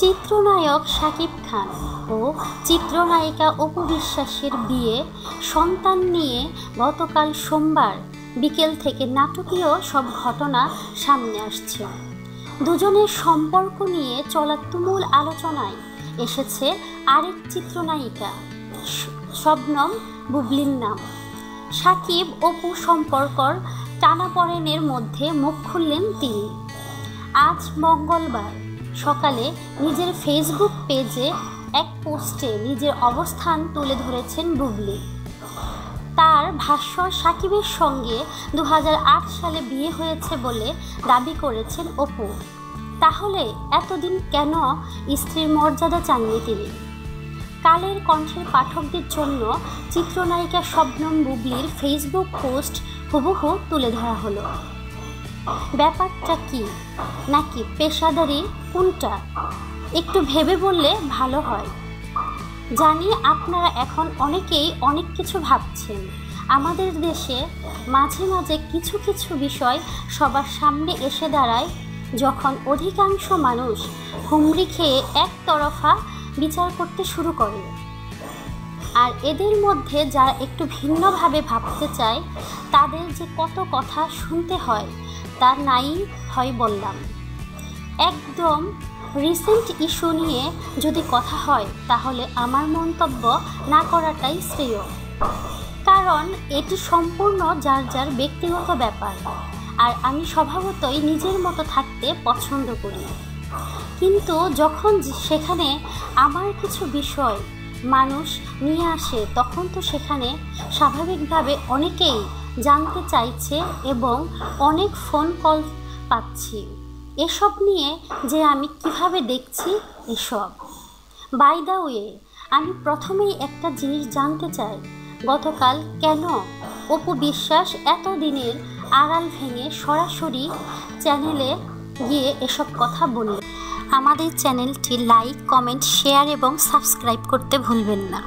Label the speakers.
Speaker 1: চিত্রনায়ক শাকিব খান ও চিত্রনায়িকা অপু বিশ্বাসের বিয়ে সন্তান নিয়ে গতকাল সোমবার বিকেল থেকে নাটকীয় সব ঘটনা সামনে আসছে। দুজনের সম্পর্ক নিয়ে চলা তুমুল আলোচনায় এসেছে আরেক চিত্রনায়িকা, শবনম বুবলির নাম। সাকিব অপু সম্পর্কর টানাপড়েনের মধ্যে মুখ খুললেন তিনি। আজ মঙ্গলবার সকালে নিজের ফেসবুক পেজে এক পোস্টে নিজের অবস্থান তুলে ধরেছেন বুবলি। তার ভাষ্য, সাকিবের সঙ্গে দু হাজার আট সালে বিয়ে হয়েছে বলে দাবি করেছেন অপু। তাহলে এতদিন কেন স্ত্রীর মর্যাদা চাননি তিনি? কালের কণ্ঠের পাঠকদের জন্য চিত্রনায়িকা শবনম বুবলির ফেসবুক পোস্ট হুবহু তুলে ধরা হলো। ব্যাপারটা কি? নাকি পেশাদারি কোনটা? একটু ভেবে বললে ভালো হয়। জানি আপনারা এখন অনেকেই অনেক কিছু ভাবছেন। আমাদের দেশে মাঝে মাঝে কিছু কিছু বিষয় সবার সামনে এসে দাঁড়ায়, যখন অধিকাংশ মানুষ হুমড়ি খেয়ে একতরফা বিচার করতে শুরু করে। আর এদের মধ্যে যারা একটু ভিন্নভাবে ভাবতে চায়, তাদের যে কত কথা শুনতে হয় তা নাই হয় বললাম। একদম রিসেন্ট ইস্যু নিয়ে যদি কথা হয়, তাহলে আমার মন্তব্য না করাটাই শ্রেয়। কারণ এটি সম্পূর্ণ যার যার ব্যক্তিগত ব্যাপার, আর আমি স্বভাবতই নিজের মতো থাকতে পছন্দ করি। কিন্তু যখন সেখানে আমার কিছু বিষয় মানুষ নিয়ে আসে, তখন তো সেখানে স্বাভাবিকভাবে অনেকেই জানতে চাইছে এবং অনেক ফোন কল পাচ্ছি। এসব নিয়ে যে আমি কীভাবে দেখছি এসব। বাই দ্য ওয়ে আমি প্রথমেই একটা জিনিস জানতে চাই। গতকাল কেন অপু বিশ্বাস এত দিনের আড়াল ভেঙে সরাসরি চ্যানেলে গিয়ে এসব কথা বললেন আমাদের চ্যানেলটি লাইক কমেন্ট শেয়ার এবং সাবস্ক্রাইব করতে ভুলবেন না।